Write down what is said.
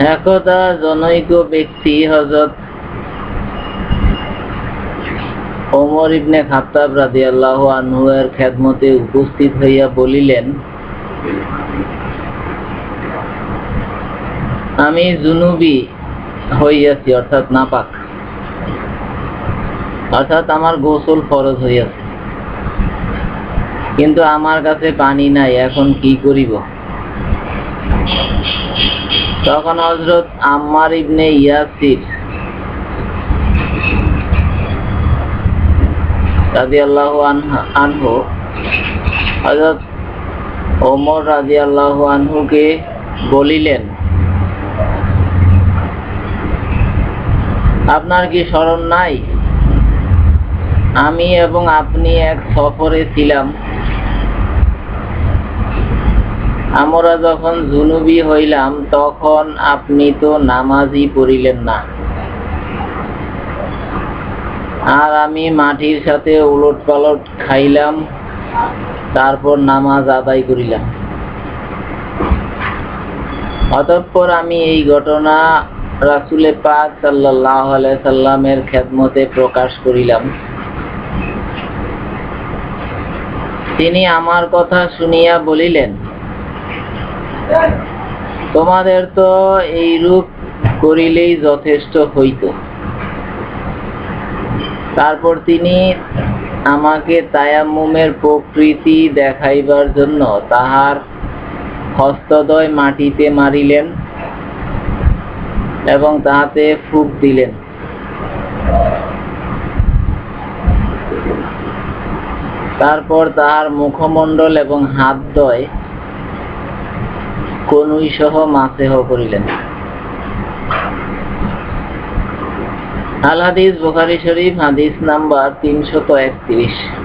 একদা জনৈক ব্যক্তি হজরত ওমর ইবনে খাত্তাব রাদিয়াল্লাহু আনহু এর খেদমতে উপস্থিত হইয়া বলিলেন, আমি জুনুবি হইয়াছি, অর্থাৎ নাপাক। অর্থাৎ আমার গোসল ফরজ হইয়াছে। কিন্তু আমার কাছে পানি নাই, এখন কি করিব? তখন হজরত আম্মার ইবনে ইয়াসির রাজি আল্লাহ আনহু হজরত ওমর রাজি আল্লাহ আনহুকে বলিলেন, আপনার কি স্মরণ নাই? আমি এবং আপনি এক সফরে ছিলাম। আমরা যখন জুনুবি হইলাম, তখন আপনি তো নামাজই পড়িলেন না। আর আমি মাটির সাথে উলট পালট খাইলাম, তারপর নামাজ আদায় করিলাম। অতঃপর আমি এই ঘটনা রাসুলে পাক সাল্লাহ সাল্লামের খেদমতে প্রকাশ করিলাম। তিনি আমার কথা শুনিয়া বলিলেন তোমাদের তো এই রূপ করিলেই যথেষ্ট হইত। তারপর তিনি আমাকে তায়াম্মুমের প্রকৃতি দেখাইবার জন্য তাহার হস্তদয় মাটিতে মারিলেন এবং তাহাতে ফুক দিলেন। তারপর তাহার মুখমণ্ডল এবং হাতদ্বয় কনুই সহ মাসেহ করিলেন। আল হাদিস বোখারি শরীফ হাদিস নাম্বার তিনশত একত্রিশ।